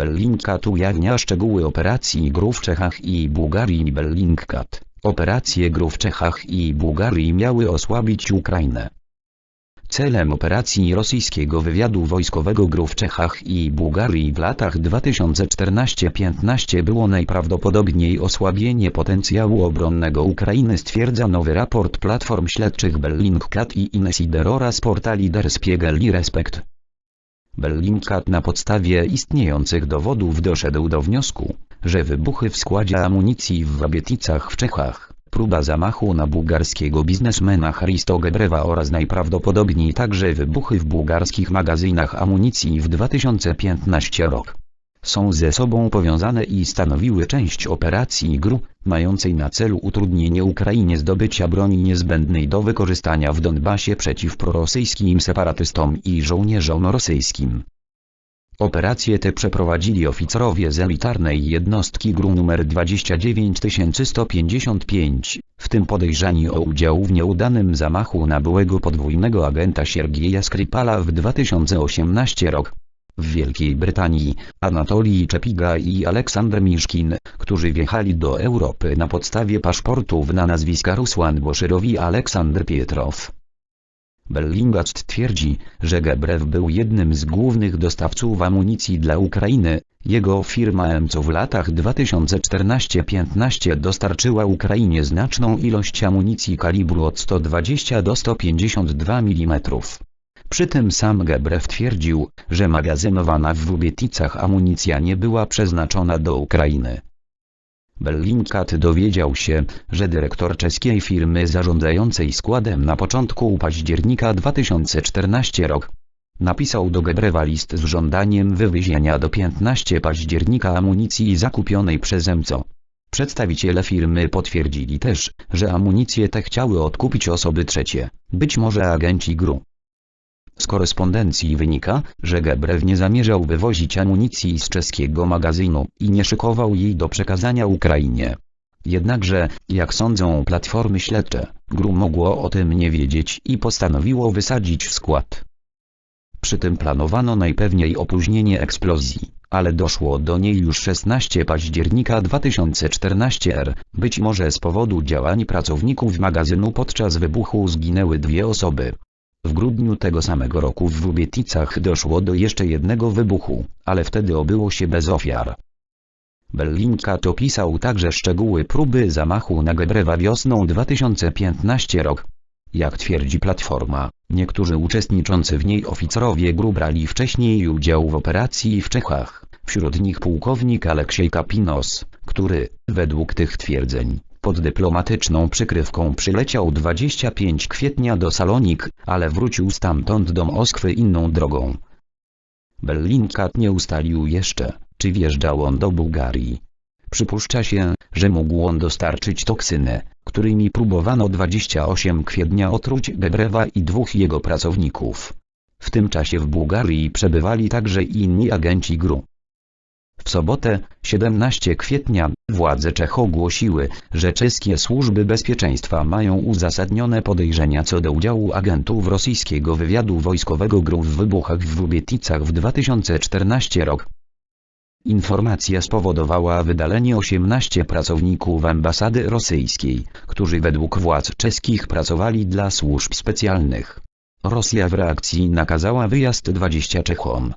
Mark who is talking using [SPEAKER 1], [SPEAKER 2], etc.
[SPEAKER 1] Bellingcat ujawnia szczegóły operacji GRU w Czechach i Bułgarii Bellingcat. Operacje GRU w Czechach i Bułgarii miały osłabić Ukrainę. Celem operacji rosyjskiego wywiadu wojskowego GRU w Czechach i Bułgarii w latach 2014-15 było najprawdopodobniej osłabienie potencjału obronnego Ukrainy stwierdza nowy raport platform śledczych Bellingcat i Inesider oraz portali Der Spiegel i Respekt. Bellingcat na podstawie istniejących dowodów doszedł do wniosku, że wybuchy w składzie amunicji w Wabieticach w Czechach, próba zamachu na bułgarskiego biznesmena Hristo Gebrewa oraz najprawdopodobniej także wybuchy w bułgarskich magazynach amunicji w 2015 rok są ze sobą powiązane i stanowiły część operacji GRU, mającej na celu utrudnienie Ukrainie zdobycia broni niezbędnej do wykorzystania w Donbasie przeciw prorosyjskim separatystom i żołnierzom rosyjskim. Operacje te przeprowadzili oficerowie z elitarnej jednostki GRU nr 29155, w tym podejrzani o udział w nieudanym zamachu na byłego podwójnego agenta Siergieja Skripala w 2018 rok. W Wielkiej Brytanii, Anatolii Czepiga i Aleksander Miszkin, którzy wjechali do Europy na podstawie paszportów na nazwiska Rusłan Boszyrow i Aleksander Pietrow. Bellingcat twierdzi, że Gebrew był jednym z głównych dostawców amunicji dla Ukrainy. Jego firma EMCO w latach 2014-15 dostarczyła Ukrainie znaczną ilość amunicji kalibru od 120 do 152 mm. Przy tym sam Gebrew twierdził, że magazynowana w Łubieticach amunicja nie była przeznaczona do Ukrainy. Bellingcat dowiedział się, że dyrektor czeskiej firmy zarządzającej składem na początku października 2014 rok napisał do Gebrewa list z żądaniem wywiezienia do 15 października amunicji zakupionej przez EMCO. Przedstawiciele firmy potwierdzili też, że amunicję tę chciały odkupić osoby trzecie, być może agenci GRU. Z korespondencji wynika, że Gebrew nie zamierzał wywozić amunicji z czeskiego magazynu i nie szykował jej do przekazania Ukrainie. Jednakże, jak sądzą platformy śledcze, GRU mogło o tym nie wiedzieć i postanowiło wysadzić skład. Przy tym planowano najpewniej opóźnienie eksplozji, ale doszło do niej już 16 października 2014 r. Być może z powodu działań pracowników magazynu podczas wybuchu zginęły dwie osoby. W grudniu tego samego roku w Łubieticach doszło do jeszcze jednego wybuchu, ale wtedy obyło się bez ofiar. Bellingcat opisał także szczegóły próby zamachu na Gebrewa wiosną 2015 rok. Jak twierdzi Platforma, niektórzy uczestniczący w niej oficerowie GRU brali wcześniej udział w operacji w Czechach, wśród nich pułkownik Aleksiej Kapinos, który, według tych twierdzeń, pod dyplomatyczną przykrywką przyleciał 25 kwietnia do Salonik, ale wrócił stamtąd do Moskwy inną drogą. Bellingcat nie ustalił jeszcze, czy wjeżdżał on do Bułgarii. Przypuszcza się, że mógł on dostarczyć toksynę, którymi próbowano 28 kwietnia otruć Gebrewa i dwóch jego pracowników. W tym czasie w Bułgarii przebywali także inni agenci GRU. W sobotę, 17 kwietnia, władze Czech ogłosiły, że czeskie służby bezpieczeństwa mają uzasadnione podejrzenia co do udziału agentów rosyjskiego wywiadu wojskowego GRU w wybuchach w Łubieticach w 2014 rok. Informacja spowodowała wydalenie 18 pracowników ambasady rosyjskiej, którzy według władz czeskich pracowali dla służb specjalnych. Rosja w reakcji nakazała wyjazd 20 Czechom.